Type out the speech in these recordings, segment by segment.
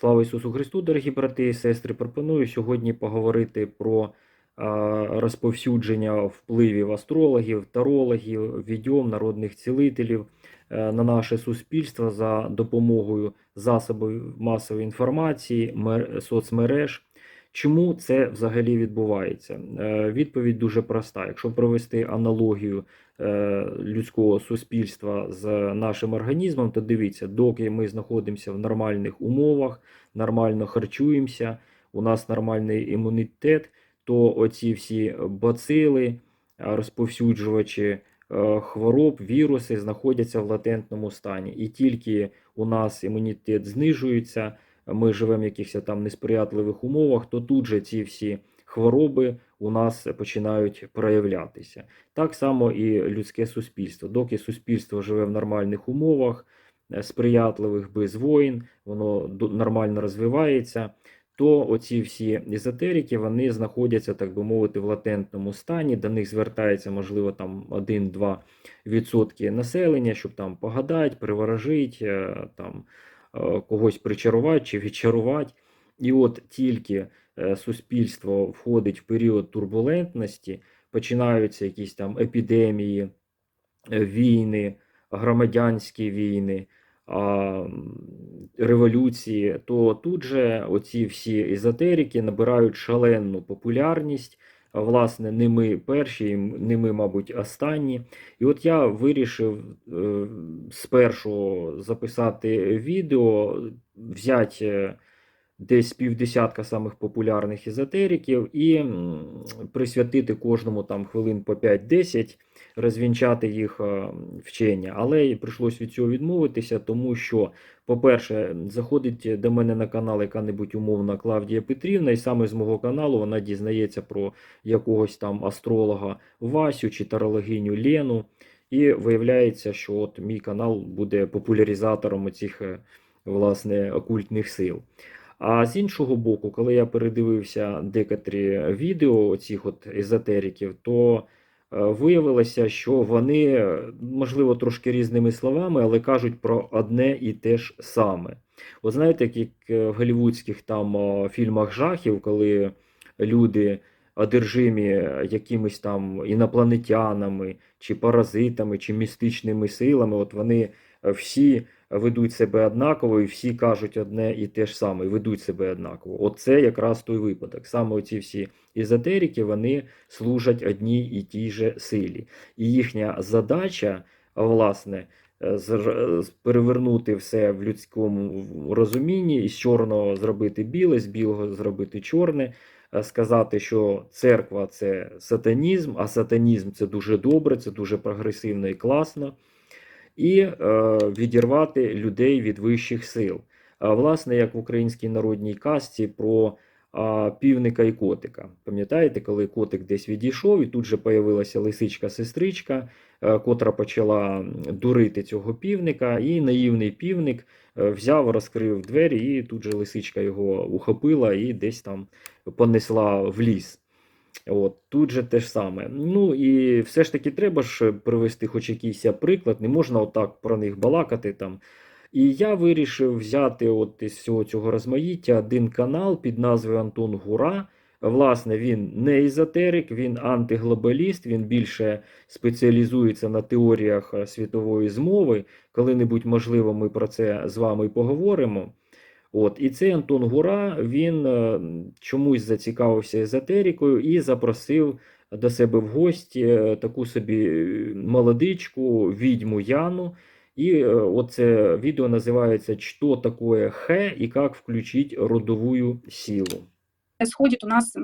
Слава Ісусу Христу, дорогі брати і сестри. Пропоную сьогодні поговорити про розповсюдження впливів астрологів, тарологів, відьом, народних цілителів е, на наше суспільство за допомогою засобів масової інформації, мер- соцмереж. Чому це взагалі відбувається? Е, Відповідь дуже проста. Якщо провести аналогію е, людського суспільства з нашим організмом, то дивіться, доки ми знаходимося в нормальних умовах, нормально харчуємося, у нас нормальний імунітет, то оці всі бацили, розповсюджувачі е, хвороб, віруси знаходяться в латентному стані. І тільки у нас імунітет знижується, ми живемо в якихось там несприятливих умовах, то тут же ці всі хвороби у нас починають проявлятися. Так само і людське суспільство. Доки суспільство живе в нормальних умовах, е, сприятливих без воїн, воно нормально розвивається, то оці всі езотерики вони знаходяться, так би мовити, в латентному стані. До них звертається, можливо, там 1-2% населення, щоб там погадати, приворожити, е, там когось причарувати чи відчарувати. І от тільки е, суспільство входить в період турбулентності, починаються якісь там епідемії, е, війни, громадянські війни, революції, то тут же оці всі езотерики набирають шалену популярність. Власне, не ми перші, не ми, мабуть, останні. І от я вирішив е, спершу записати відео, взяти е, десь півдесятка самих популярних езотериків і присвятити кожному там хвилин по 5-10, розвінчати їх е, вчення. Але і прийшлось від цього відмовитися, тому що, по-перше, заходить до мене на канал яка-небудь умовна Клавдія Петрівна, і саме з мого каналу вона дізнається про якогось там астролога Васю чи тарологиню Лену. І виявляється, що от мій канал буде популяризатором цих власне окультних сил. А з іншого боку, коли я передивився декотрі відео цих от езотериків, то е, виявилося, що вони, можливо, трошки різними словами, але кажуть про одне і те ж саме. От знаєте, як е, в голівудських там фільмах жахів, коли люди одержимі якимись там інопланетянами, чи паразитами, чи містичними силами, от вони всі ведуть себе однаково, і всі кажуть одне і те ж саме, і ведуть себе однаково. Оце якраз той випадок. Саме оці всі езотерики, вони служать одній і тій же силі. І їхня задача, власне, е, перевернути все в людському розумінні, і з чорного зробити біле, з білого зробити чорне, е, сказати, що церква це сатанізм, а сатанізм це дуже добре, це дуже прогресивно і класно і е, відірвати людей від вищих сил. Власне, як в українській народній казці про півника і котика. Пам'ятаєте, коли котик десь відійшов, і тут же появилася лисичка-сестричка, е, котра почала дурити цього півника, і наївний півник е, взяв, розкрив двері, і тут же лисичка його ухопила і десь там понесла в ліс. От, тут же те ж саме. Ну і все ж таки треба ж привести хоч якийсь приклад, не можна отак про них балакати там. І я вирішив взяти от із всього цього розмаїття один канал під назвою Антон Гура. Власне, він не езотерик, він антиглобаліст, він більше спеціалізується на теоріях е, світової змови. Коли-небудь, можливо, ми про це з вами поговоримо. От, і цей Антон Гура він е, чомусь зацікавився езотерикою і запросив до себе в гості е, таку собі е, молодичку, відьму Яну. І оце відео називається «Что такое Хе і як включить родовую силу. происходит у нас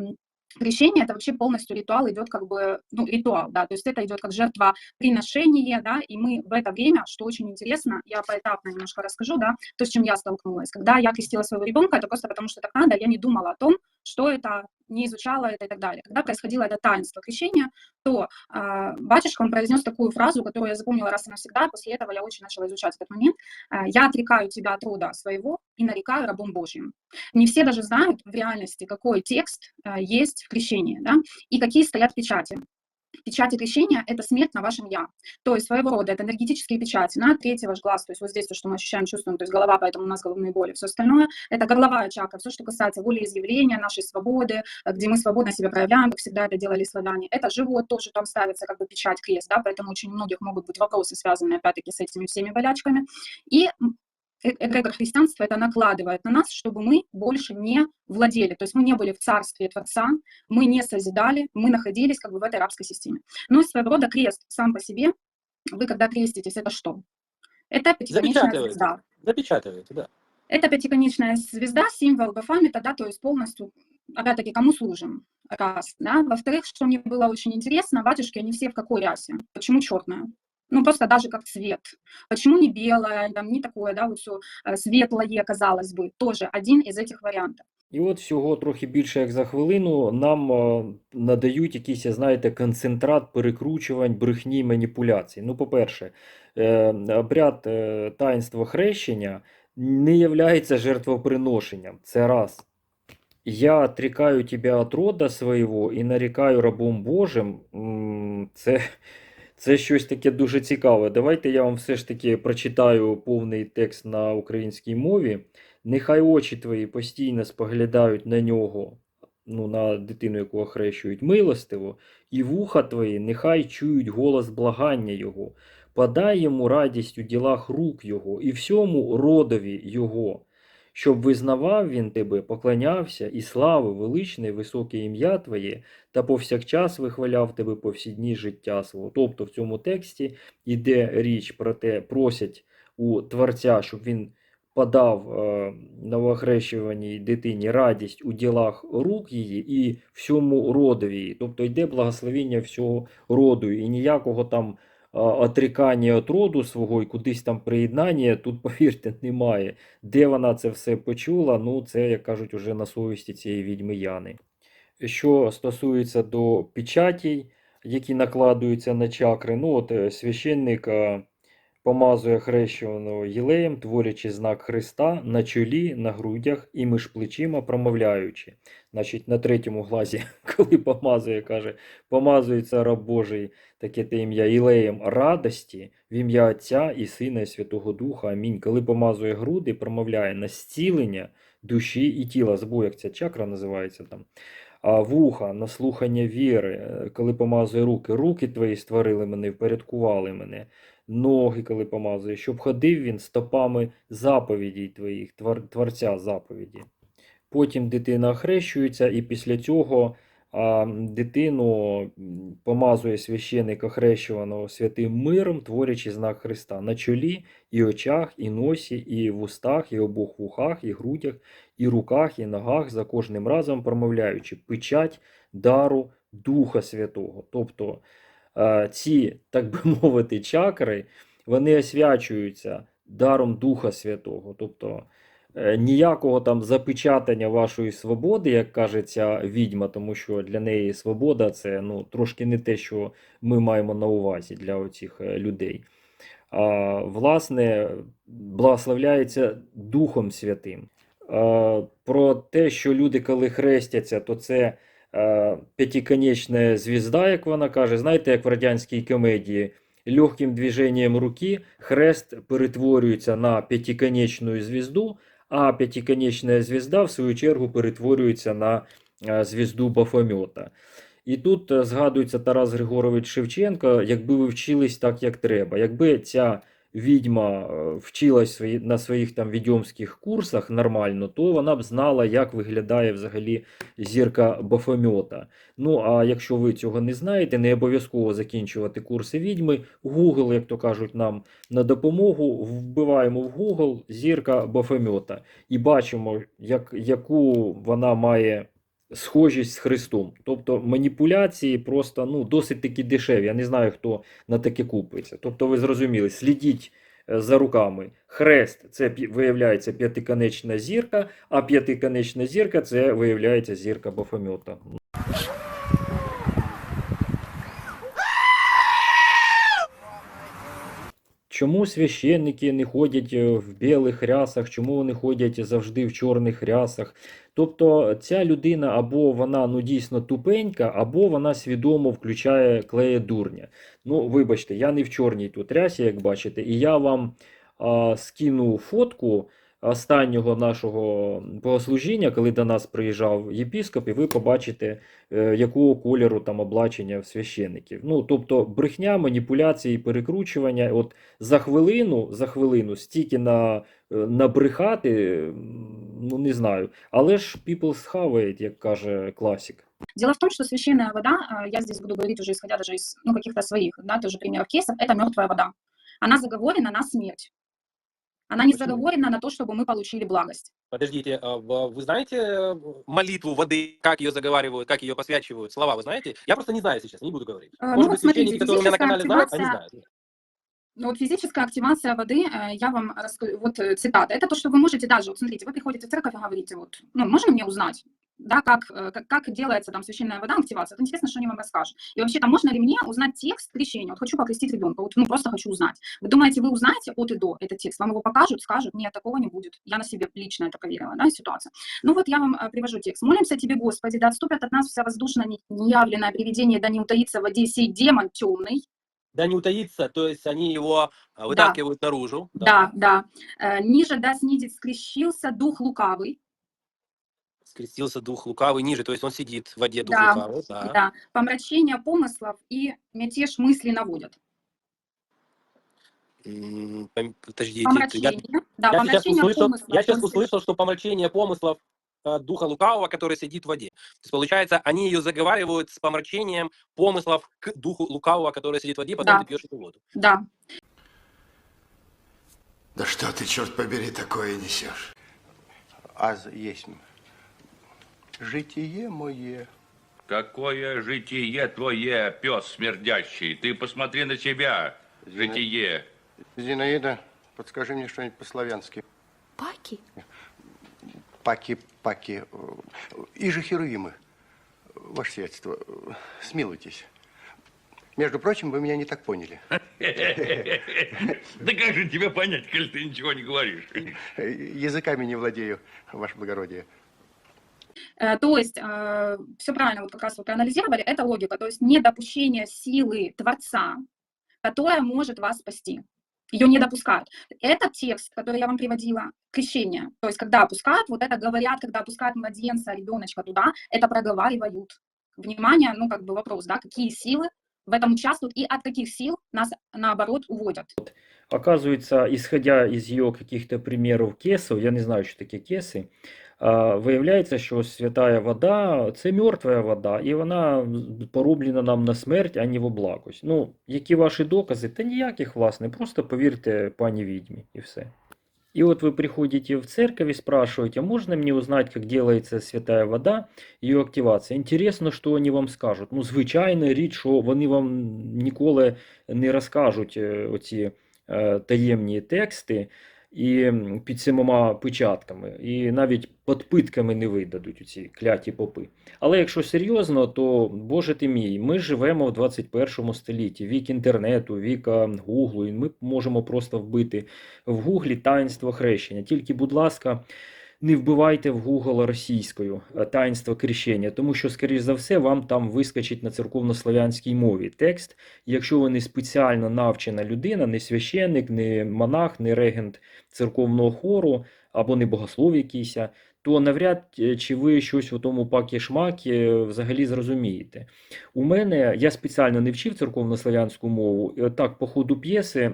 крещение, это вообще полностью ритуал идет как бы, ну, ритуал, да, то есть это идет как жертвоприношение, да, и мы в это время, что очень интересно, я поэтапно немножко расскажу, да, то, с чем я столкнулась. Когда я крестила своего ребенка, это просто потому, что так надо, я не думала о том, что это, не изучала это и так далее. Когда происходило это таинство крещения, то а, батюшка, он произнес такую фразу, которую я запомнила раз и навсегда, после этого я очень начала изучать этот момент. А, «Я отрекаю тебя от рода своего и нарекаю рабом Божьим». Не все даже знают в реальности, какой текст а, есть в крещении, да, и какие стоят печати. Печати крещения – это смерть на вашем «я». То есть своего рода это энергетические печати на третий ваш глаз, то есть вот здесь то, что мы ощущаем, чувствуем, то есть голова, поэтому у нас головные боли. Все остальное – это горловая чакра, все, что касается волеизъявления, нашей свободы, где мы свободно себя проявляем, как всегда это делали славяне. Это живот тоже, там ставится как бы печать крест, да, поэтому очень многих могут быть вопросы, связанные опять-таки с этими всеми болячками. И эгрегор христианства это накладывает на нас, чтобы мы больше не владели, то есть мы не были в царстве Творца, мы не созидали, мы находились как бы в этой рабской системе. Но своего рода крест сам по себе, вы когда креститесь, это что? Это пятиконечная звезда. Запечатываете, да. Это пятиконечная звезда, символ Бафомета, да, то есть полностью, опять-таки, кому служим? Раз, да. Во-вторых, что мне было очень интересно, батюшки, они все в какой расе? Почему черная? Ну, просто даже как цвет. Почему не белое, там, не такое, да, вот все светлое, казалось бы. Тоже один из этих вариантов. І от всього трохи більше як за хвилину нам е, надають якийсь, знаєте, концентрат перекручувань, брехні, маніпуляцій. Ну, по-перше, е, обряд е, таїнства хрещення не являється жертвоприношенням. Це раз. Я отрекаю тебя от рода своего і нарікаю рабом Божим. Це, це щось таке дуже цікаве. Давайте я вам все ж таки прочитаю повний текст на українській мові. Нехай очі твої постійно споглядають на нього, ну, на дитину, яку охрещують милостиво, і вуха твої нехай чують голос благання Його. Подай йому радість у ділах рук Його і всьому родові Його, щоб визнавав він тебе, поклонявся і славив величне високе ім'я Твоє, та повсякчас вихваляв тебе по всі дні життя свого. Тобто в цьому тексті йде річ про те, просять у Творця, щоб він подав е, новохрещуваній дитині радість у ділах рук її і всьому родові. Тобто йде благословіння всього роду, і ніякого там отрікання від роду свого і кудись там приєднання тут, повірте, немає. Де вона це все почула, ну це, як кажуть, уже на совісті цієї відьми Яни. Що стосується до печатей, які накладуються на чакри, ну от е, священник е, помазує хрещуваного єлеєм, творячи знак Христа на чолі, на грудях і між плечима промовляючи. Значить, на третьому глазі, коли помазує, каже, помазується раб Божий, таке те ім'я Ілеєм радості, в ім'я Отця і Сина і Святого Духа. Амінь. Коли помазує груди, промовляє на зцілення душі і тіла. Забув, як ця чакра називається там. А вуха, на слухання віри, коли помазує руки, руки твої створили мене, впорядкували мене, ноги, коли помазує, щоб ходив він стопами заповідей твоїх, твор, творця заповіді. Потім дитина охрещується, і після цього а, дитину помазує священик охрещуваного святим миром, творячи знак Христа на чолі, і очах, і носі, і в устах, і обох вухах, і грудях, і руках, і ногах, за кожним разом промовляючи печать дару Духа Святого. Тобто ці, так би мовити, чакри, вони освячуються даром Духа Святого. Тобто ніякого там запечатання вашої свободи, як каже ця відьма, тому що для неї свобода це ну, трошки не те, що ми маємо на увазі для оцих е, людей. А, власне, благословляється Духом Святим. Е, Про те, що люди, коли хрестяться, то це е, п'ятиконечна звізда, як вона каже. Знаєте, як в радянській комедії, легким движенням руки хрест перетворюється на п'ятиконечну звізду, а п'ятиконечна звізда, в свою чергу, перетворюється на е, звізду Бафомета. І тут е, згадується Тарас Григорович Шевченко, якби ви вчились так, як треба. Якби ця відьма е, вчилась на своїх там відьомських курсах нормально, то вона б знала, як виглядає взагалі зірка Бафомета. Ну а якщо ви цього не знаєте, не обов'язково закінчувати курси відьми. Google, як то кажуть, нам на допомогу вбиваємо в Google зірка Бафомета і бачимо, як, яку вона має схожість з Христом. Тобто маніпуляції просто ну, досить таки дешеві. Я не знаю, хто на таке купиться. Тобто, ви зрозуміли, слідіть е, за руками. Хрест це виявляється п'ятиконечна зірка, а п'ятиконечна зірка це виявляється зірка Бафомета. Чому священники не ходять е, в білих рясах, чому вони ходять завжди в чорних рясах? Тобто ця людина або вона ну дійсно тупенька, або вона свідомо включає клеє дурня. Ну, вибачте, я не в чорній тут рясі, як бачите, і я вам а, скину фотку останнього нашого богослужіння, коли до нас приїжджав єпіскоп, і ви побачите, е, якого кольору там облачення в священиків. Ну, тобто брехня, маніпуляції, перекручування. От за хвилину, за хвилину стільки на, е, набрехати, ну не знаю. Але ж people схавають, як каже класик. Дело в том, что священная вода, я здесь буду говорить уже исходя даже из ну, каких-то своих, да, тоже примеров кейсов, это мертвая вода. Она заговорена на смерть. Она не заговорена на то, чтобы мы получили благость. Подождите, а вы знаете э, молитву воды, как ее заговаривают, как ее посвячивают, слова вы знаете? Я просто не знаю сейчас, не буду говорить. Э, Может ну быть, смотрите, священники, которые у меня на канале физическая знают, они активация- знают. Ну, вот физическая активация воды, э, я вам расскажу, вот э, цитата, это то, что вы можете даже, вот смотрите, вы приходите в церковь и говорите, вот, ну, можно мне узнать, да, как, э, как, как делается там священная вода, активация, это интересно, что они вам расскажут. И вообще, там можно ли мне узнать текст крещения, вот хочу покрестить ребенка, вот, ну, просто хочу узнать. Вы думаете, вы узнаете от и до этот текст, вам его покажут, скажут, нет, такого не будет. Я на себе лично это проверила, да, ситуация. Ну, вот я вам э, привожу текст. «Молимся тебе, Господи, да отступят от нас вся воздушная не- неявленное привидение, да не утаится в воде сей демон темный, Да не утаится, то есть они его вытаскивают наружу. Да, да. Э, ниже да снизит скрещился дух лукавый. Скрестился дух лукавый ниже, то есть он сидит в воде дух Да, лукавый. Да. Да. Помрачение помыслов и мятеж мысли наводят. М, Подождите, я, Помрачение. да, я сейчас помрачение услышал, помыслов. я сейчас то есть- услышал, что помрачение помыслов э, духа лукавого, который сидит в воде. То есть, получается, они ее заговаривают с помрачением помыслов к духу лукавого, который сидит в воде, потом Да. ты пьешь эту воду. Да. Да что ты, черт побери, такое несешь? аз есть житие мое. Какое житие твое, пес смердящий? Ты посмотри на себя, житие. Зинаида, подскажи мне что-нибудь по-славянски. Паки? Паки, паки. И же херувимы. Ваше сиятельство, смилуйтесь. Между прочим, вы меня не так поняли. Да как же тебя понять, коль ты ничего не говоришь? Языками не владею, ваше благородие. Э, То есть все правильно вот как раз вы проанализировали, это логика, то есть недопущение силы Творца, которая может вас спасти. Ее не допускают. Этот текст, который я вам приводила, крещение, то есть когда опускают, вот это говорят, когда опускают младенца, ребеночка туда, это проговаривают. Внимание, ну как бы вопрос, да, какие силы в этом участвуют и от каких сил нас наоборот уводят. Оказывается, исходя из ее каких-то примеров кесов, я не знаю, що таке кеси, а, виявляється, що святая вода це мертва вода, і вона пороблена нам на смерть, а не в благость. Ну, які ваші докази? Та ніяких, власне, просто повірте пані відьмі і все. И вот вы приходите в церковь и спрашиваете, а можно мне узнать, как делается святая вода, ее активация? Интересно, що вони вам скажуть. Ну, звичайна річ, що вони вам ніколи не розкажуть оці е, таємні тексти і під сімома печатками, і навіть підпитками не видадуть у ці кляті попи. Але якщо серйозно, то Боже ти мій, ми живемо в 21 столітті, вік інтернету, вік е, Гуглу, і ми можемо просто вбити в Гуглі таїнство хрещення. Тільки, будь ласка, не вбивайте в Google російською е, таїнство крещення, тому що, скоріш за все, вам там вискочить на церковнослов'янській мові текст. Якщо ви не спеціально навчена людина, не священник, не монах, не регент церковного хору або не богослов якийсь, то навряд е, чи ви щось у тому пакі-шмакі е, взагалі зрозумієте. У мене я спеціально не вчив церковнослов'янську мову. Так, по ходу п'єси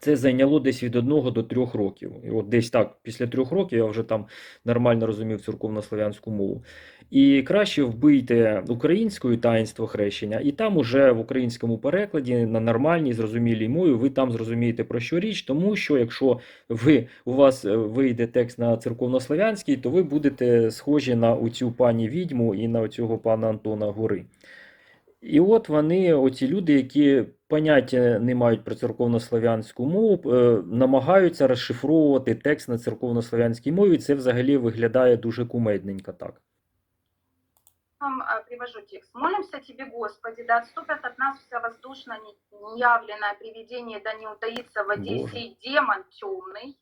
це зайняло десь від одного до трьох років. І от десь так, після трьох років я вже там нормально розумів церковнослов'янську мову. І краще вбийте українською таїнство хрещення, і там уже в українському перекладі на нормальній зрозумілій мові ви там зрозумієте про що річ, тому що якщо ви у вас вийде текст на церковнослов'янський, то ви будете схожі на оцю пані відьму і на цього пана Антона Гори. І от вони, оці люди, які поняття не мають про церковнослов'янську мову, е, намагаються розшифровувати текст на церковнослов'янській мові. Це взагалі виглядає дуже кумедненько так. вам э, привожу текст. «Молимся Тебе, Господи, да отступят от нас вся воздушно неявленное привидение, да не утаится в воде Боже. сей демон темный».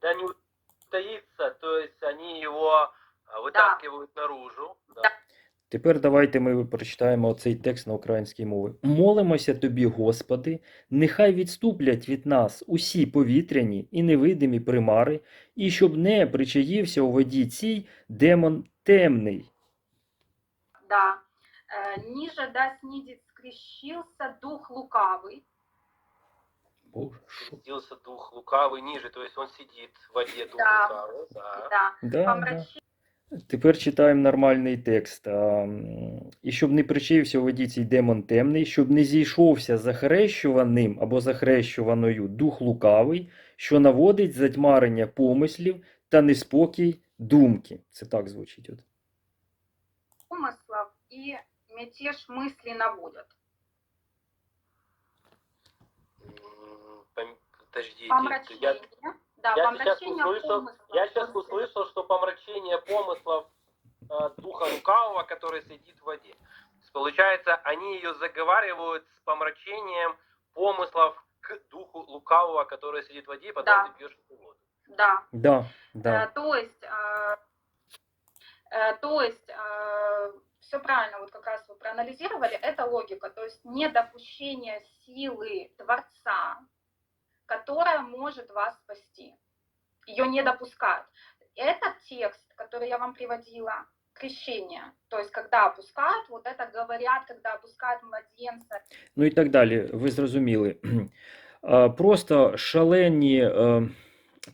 Да не утаится, то есть они его а, вытаскивают наружу. Да. Тепер давайте ми прочитаємо цей текст на українській мові. Молимося тобі, Господи, нехай відступлять від нас усі повітряні і невидимі примари, і щоб не причаївся у воді цій демон темний. Да. Э, Ниже, да, снидет скрещился дух лукавый. Боже, що? Спустился дух лукавый ниже, то есть он сидит в воде дух Да. лукавый. Да. Да. Да, да. Помрачи- Тепер читаємо нормальний текст. І щоб не причаївся у воді цей демон темний, щоб не зійшовся захрещуваним або захрещуваною дух лукавий, що наводить затьмарення помислів та неспокій думки. Це так звучить. От. помыслов и мятеж мысли наводят. М, Подождите. Я. Да, я сейчас помрачение услышал, помыслов. я сейчас услышал, что помрачение помыслов э, духа лукавого, который сидит в воде. Получается, они ее заговаривают с помрачением помыслов к духу лукавого, который сидит в воде, и потом Да. ты пьешь эту воду. Да. Да, да. Э, то есть, э, э, то есть, все правильно, вот как раз вы проанализировали, это логика, то есть недопущение силы Творца, которая может вас спасти. Ее не допускают. Этот текст, который я вам приводила, крещение, то есть когда опускают, вот это говорят, когда опускают младенца, Ну і так далі. Ви зрозуміли. А, Просто шалені е,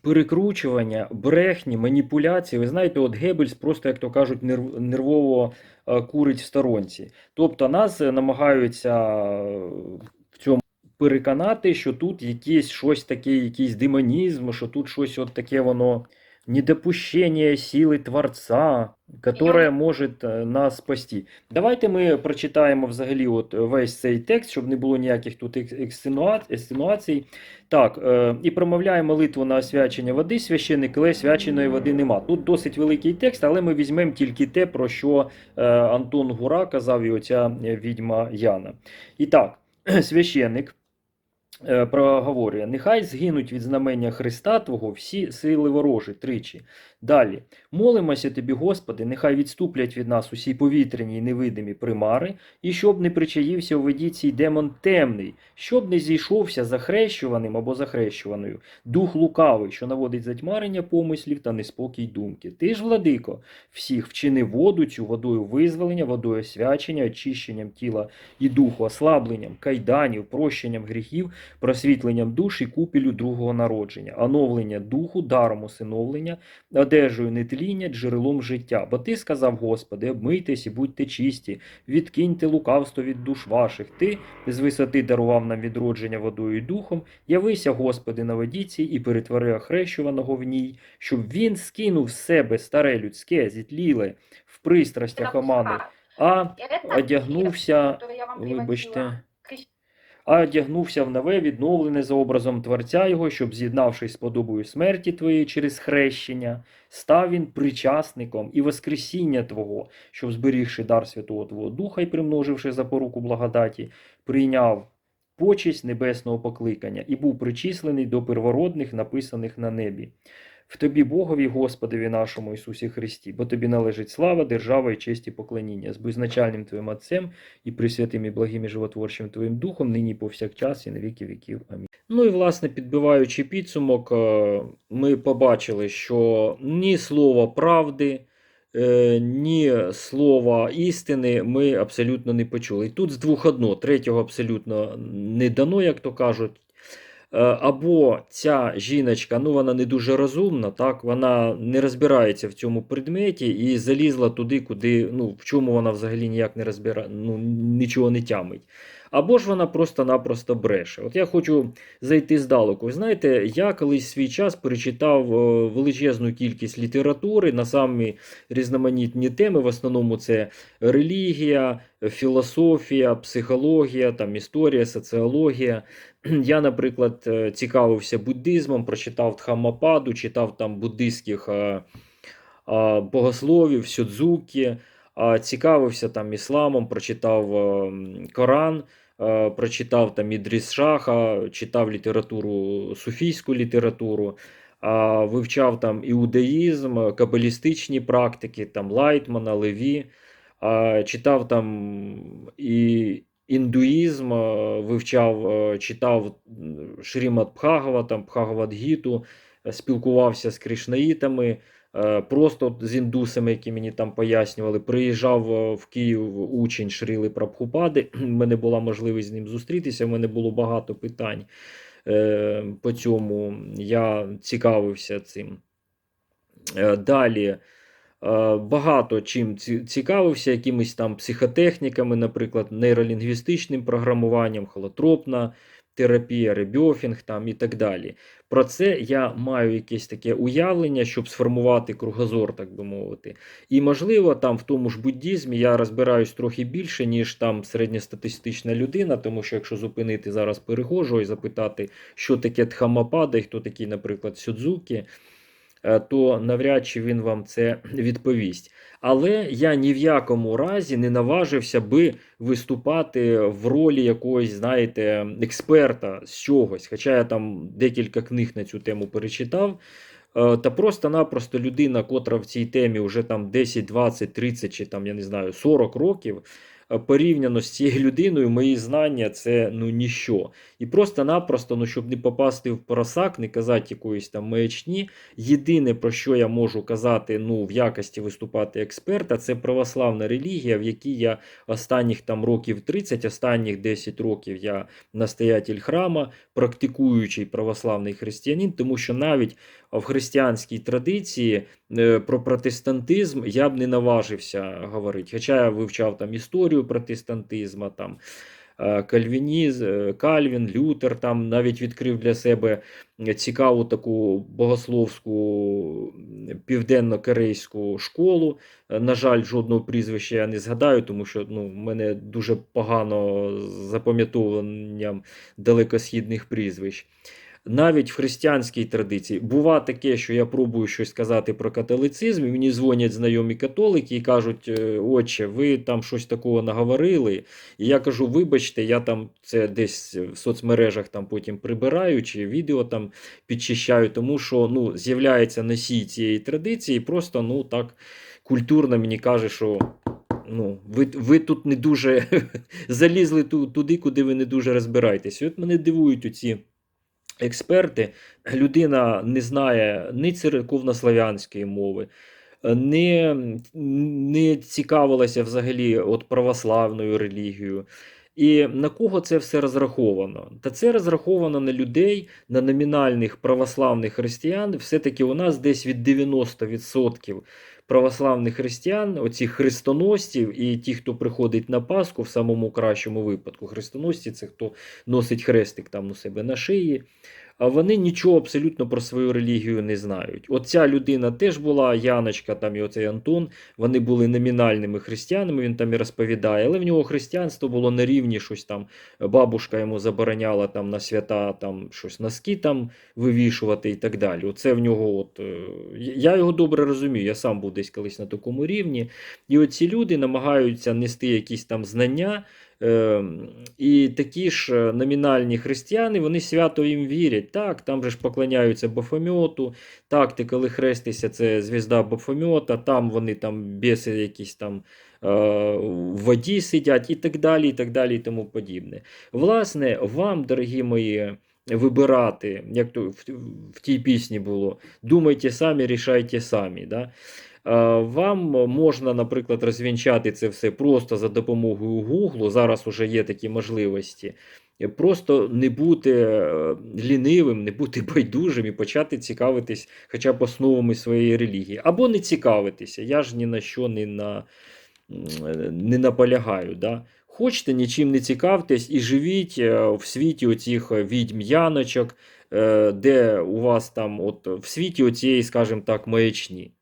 перекручування, брехні, маніпуляції. Ви знаєте, от Геббельс просто, як то кажуть, нерв- нервово е, курить в сторонці. Тобто нас е, намагаються е, в цьому переконати, що тут якесь щось таке, якийсь демонізм, що тут щось от таке воно недопущення сили Творця, которое може е, нас спасти. Давайте ми прочитаємо взагалі от весь цей текст, щоб не було ніяких тут екс- ексценуа- ексценуацій. Так, е, і промовляє молитву на освячення води, священик, але свяченої води нема. Тут досить великий текст, але ми візьмемо тільки те, про що е, Антон Гура казав і оця е, відьма Яна. І так, священик е, проговорює: нехай згинуть від знамення Христа Твого всі сили ворожі тричі. Далі. Молимося тобі, Господи, нехай відступлять від нас усі повітряні й невидимі примари, і щоб не причаївся у воді цей демон темний, щоб не зійшовся захрещуваним або захрещуваною, дух лукавий, що наводить затьмарення помислів та неспокій думки. Ти ж, владико, всіх вчини воду цю водою визволення, водою освячення, очищенням тіла і духу, ослабленням, кайданів, прощенням гріхів, просвітленням душ і купілю другого народження, оновлення духу, даром усиновлення, одежею нетління, джерелом життя. Бо ти сказав, Господи, обмийтесь і будьте чисті, відкиньте лукавство від душ ваших. Ти з висоти дарував нам відродження водою і духом. Явися, Господи, на водіці і перетвори охрещуваного в ній, щоб він скинув з себе старе людське, зітліле в пристрастях омани, а одягнувся, вибачте. А одягнувся в нове, відновлене за образом Творця Його, щоб, з'єднавшись з подобою смерті Твоєї через хрещення, став він причасником і воскресіння Твого, щоб, зберігши дар Святого Твого Духа і примноживши запоруку благодаті, прийняв почесть небесного покликання і був причислений до первородних, написаних на небі. В тобі Богові, Господові нашому Ісусі Христі, бо тобі належить слава, держава і честь і поклоніння з беззначальним Твоїм Отцем і присвятим і благим і животворчим Твоїм Духом, нині повсякчас і на віки віків. Амінь. Ну і власне, підбиваючи підсумок, е, ми побачили, що ні слова правди, е, ні слова істини ми абсолютно не почули. І тут з двох одно, третього абсолютно не дано, як то кажуть. Е, Або ця жіночка, ну вона не дуже розумна, так вона не розбирається в цьому предметі і залізла туди, куди ну в чому вона взагалі ніяк не розбира, ну нічого не тямить. Або ж вона просто-напросто бреше. От я хочу зайти здалеку. Знаєте, я колись свій час перечитав е, величезну кількість літератури на самі різноманітні теми. В основному це релігія, філософія, психологія, там історія, соціологія. Я, наприклад, е, цікавився буддизмом, прочитав Дхаммападу, читав там буддистських е, богословів, сьодзукі. цікавився там ісламом, прочитав е, Коран, прочитав там Ідріс Шаха, читав літературу, суфійську літературу, вивчав там іудаїзм, кабалістичні практики, там Лайтмана, Леві, читав там і індуїзм, е, вивчав, е, читав Шрімат Бхагаватам, Бхагавадгіту, е, спілкувався з кришнаїтами, е, просто з індусами, які мені там пояснювали. Приїжджав е, в Київ учень Шріли Прабхупади. У мене була можливість з ним зустрітися. У мене було багато питань е, по цьому. Я цікавився цим. Е, Далі е, багато чим цікавився, якимись там психотехніками, наприклад, нейролінгвістичним програмуванням, холотропна терапія, ребьофінг там і так далі. Про це я маю якесь таке уявлення, щоб сформувати кругозор, так би мовити. І можливо, там в тому ж буддізмі я розбираюсь трохи більше, ніж там середньостатистична людина, тому що якщо зупинити зараз перехожого і запитати, що таке Тхамапада і хто такий, наприклад, Сюдзукі, то навряд чи він вам це відповість. Але я ні в якому разі не наважився би виступати в ролі якогось, знаєте, експерта з чогось. Хоча я там декілька книг на цю тему перечитав. Е, Та просто-напросто людина, котра в цій темі вже там 10, 20, 30 чи там, я не знаю, 40 років, е, порівняно з цією людиною, мої знання це ну ніщо. І просто-напросто, ну, щоб не попасти в просак, не казати якоїсь там маячні, єдине, про що я можу казати ну, в якості виступати експерта, це православна релігія, в якій я останніх там років 30, останніх 10 років я настоятель храма, практикуючий православний християнин, тому що навіть в християнській традиції е, про протестантизм я б не наважився говорити. Хоча я вивчав там історію протестантизму, там е, Кальвініз, е, Кальвін, Лютер там навіть відкрив для себе цікаву таку богословську південно-корейську школу. На жаль, жодного прізвища я не згадаю, тому що ну, в мене дуже погано з запам'ятовуванням далекосхідних прізвищ. Навіть в християнській традиції бува таке, що я пробую щось сказати про католицизм, і мені дзвонять знайомі католики і кажуть: «Е, отче, ви там щось такого наговорили. І я кажу: вибачте, я там це десь в соцмережах там потім прибираю чи відео там підчищаю, тому що ну, з'являється носій цієї традиції, і просто ну так культурно мені каже, що. Ну, ви, ви тут не дуже залізли туди, куди ви не дуже розбираєтесь. От мене дивують оці експерти. Людина не знає ні церковнослов'янської мови, не, не цікавилася взагалі от православною релігією. І на кого це все розраховано? Та це розраховано на людей, на номінальних православних християн. Все-таки у нас десь від 90% православних християн, оці хрестоносців і ті, хто приходить на Пасху в самому кращому випадку. Хрестоносці це хто носить хрестик там у себе на шиї. А вони нічого абсолютно про свою релігію не знають. От ця людина теж була, Яночка там і оцей Антон, вони були номінальними християнами, він там і розповідає, але в нього християнство було на рівні щось там. Бабушка йому забороняла там на свята там щось носки там вивішувати і так далі. Оце в нього, от е, я його добре розумію, я сам був десь колись на такому рівні. І оці люди намагаються нести якісь там знання. Е, і такі ж е, номінальні християни, вони свято їм вірять. Так, там же ж поклоняються Бафомьоту. Так, ти коли хрестишся, це звізда Бафомьота, там вони там біси якісь там е, в воді сидять і так далі, і так далі, і тому подібне. Власне, вам, дорогі мої, вибирати, як то в, в тій пісні було, думайте самі, рішайте самі. Да? Е, Вам можна, наприклад, розвінчати це все просто за допомогою Google. Зараз вже є такі можливості. Просто не бути е, лінивим, не бути байдужим і почати цікавитись хоча б основами своєї релігії. Або не цікавитися. Я ж ні на що не, на, не наполягаю. Да? Хочете, нічим не цікавтесь і живіть е, в світі оцих відьм яночок, е, де у вас там от в світі оцієї, скажімо так, маячні.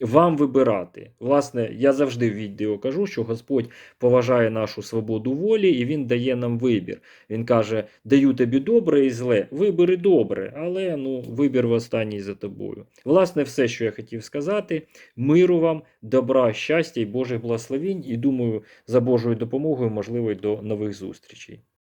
Вам вибирати. Власне, я завжди в відео кажу, що Господь поважає нашу свободу волі і Він дає нам вибір. Він каже: даю тобі добре і зле, вибери добре, але ну, вибір в останній за тобою. Власне, все, що я хотів сказати. Миру вам, добра, щастя і Божих благословінь. І думаю, за Божою допомогою, можливо, й до нових зустрічей.